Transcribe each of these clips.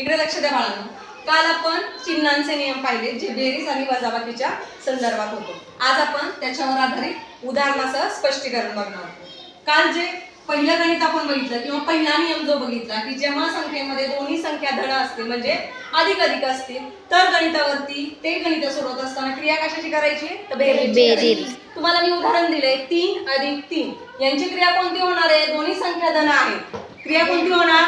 इकडे लक्ष द्या बाळांनो काल आपण चिन्हांचे नियम पाहिले जे बेरीज आणि वजाबाकीच्या संदर्भात होतो. आज आपण त्याच्यावर आधारित उदाहरणासह स्पष्टीकरण बघणार आहोत. काल जे पहिलं गणित आपण बघितलं किंवा पहिला नियम जो बघितला की जेव्हा संख्येमध्ये दोन्ही संख्या धन असतील म्हणजे अधिक अधिक असतील तर गणितावरती ते गणित सोडवत असताना क्रिया कशाची करायची? तर बेरीज. तुम्हाला मी उदाहरण दिले तीन अधिक तीन. यांची क्रिया कोणती होणार आहे? दोन्ही संख्या धन आहेत. क्रिया कोणती होणार?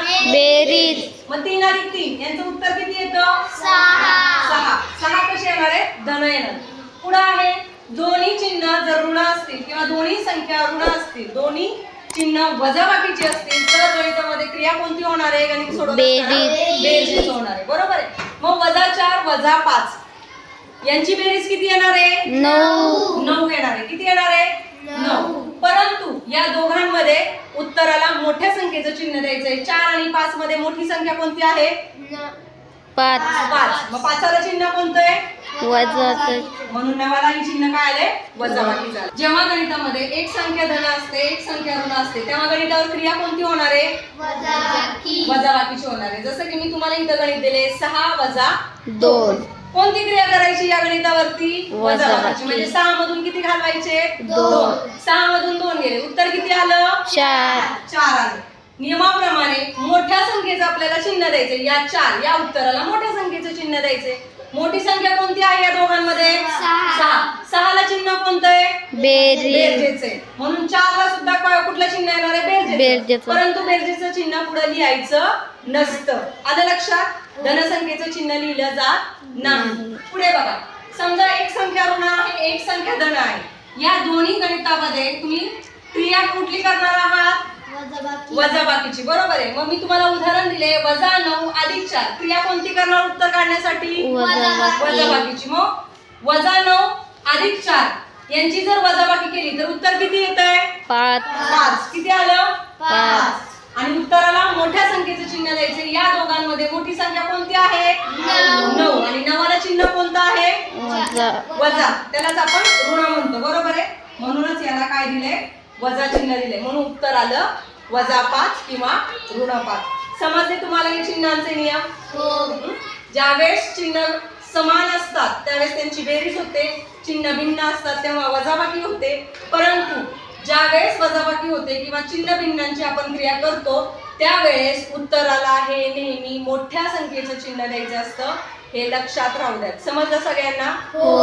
मग तीन अधिक तीन. यांचं उत्तर किती येतं? सहा. सहा. कसे येणार आहे धन येणार. पुढे आहे दोन्ही चिन्ह जर ऋण असतील किंवा दोन्ही संख्या ऋण असतील दोन्ही चिन्ह वजाबाकीची असतील तर गणितामध्ये क्रिया कोणती होणार आहे? गणित सोडवत बेरीज. होणार आहे. बरोबर आहे. मग वजा चार वजा पाच. यांची बेरीज किती येणार आहे? नऊ. नऊ येणार आहे. किती येणार आहे? नऊ. परंतु या दोघांमध्ये उत्तराला मोठ्या संख्येचं चिन्ह द्यायचंय. चार आणि पाच मध्ये मोठी संख्या कोणती आहे? पाच. पाच. मग पाचाला चिन्ह कोणतं आहे? वजाचं म्हणून नवाला ही चिन्ह काय आले वजाबाकी झालं. जेव्हा गणितामध्ये एक संख्या धन असते एक संख्या ऋण असते तेव्हा गणितावर क्रिया कोणती होणार आहे? वजाबाकीची होणार आहे. जसं की मी तुम्हाला इथं गणित दिले सहा वजा दोन. कोणती क्रिया करायची या गणितावरती? वजाबाकी. म्हणजे सहा मधून किती घालवायचे? दोन. सहा मधून दोन गेले. उत्तर किती आलं? चार. चार आलं. नियमाप्रमाणे मोठ्या संख्येचं आपल्याला चिन्ह द्यायचे. या चार. या उत्तराला मोठ्या संख्येचं चिन्ह द्यायचे. मोठी संख्या कोणती आहे या दोघांमध्ये? सहा. सहाला चिन्ह कोणतं आहे? बेरीज. बेरजेचे म्हणून चारला सुद्धा काय- कुठलं चिन्ह येणार आहे? बेरजेचं. बेरजेचं. परंतु बेरजेचं चिन्ह पुढे लिहायचं नसतं. आलं लक्षात? धनसंख्येचं चिन्ह लिहिलं जात नाही. पुढे बघा. समजा एक संख्या ऋण आहे एक संख्या धन आहे. या दोन्ही गणितामध्ये तुम्ही क्रिया कुठली करणार आहात? वजाबाकीची. बरोबर आहे. मग मी तुम्हाला उदाहरण दिले. वजा नऊ अधिक चार. क्रिया कोणती करणार उत्तर काढण्यासाठी? वजाबाकी. वजाबाकीची. मग वजा नऊ अधिक चार. यांची जर वजाबाकी केली तर उत्तर किती येत आहे पाच. पाच. किती आलं? पाच. आणि उत्तराला मोठ्या संख्येचं चिन्ह द्यायचं. या दोघांमध्ये मोठी संख्या कोणती आहे? नऊ. आणि नवाला चिन्ह कोणतं आहे? वजा. त्यालाच आपण ऋण म्हणतो. बरोबर आहे? म्हणूनच याला काय दिले? वजा चिन्ह दिले. म्हणून उत्तर आलं वजा पाच किंवा ऋण पाच समजले तुम्हाला हे चिन्हांचे नियम? हं? ज्यावेळेस चिन्ह समान असतात त्यावेळेस त्यांची बेरीज होते. चिन्ह भिन्न असतात तेव्हा वजाबाकी होते. परंतु ज्यावेळेस वजाबाकी होते किंवा चिन्ह भिन्नांची आपण क्रिया करतो त्यावेळेस उत्तराला हे नेहमी मोठ्या संख्येचं चिन्ह द्यायचं असतं हे लक्षात राहू द्यात. समजलं सगळ्यांना? हो.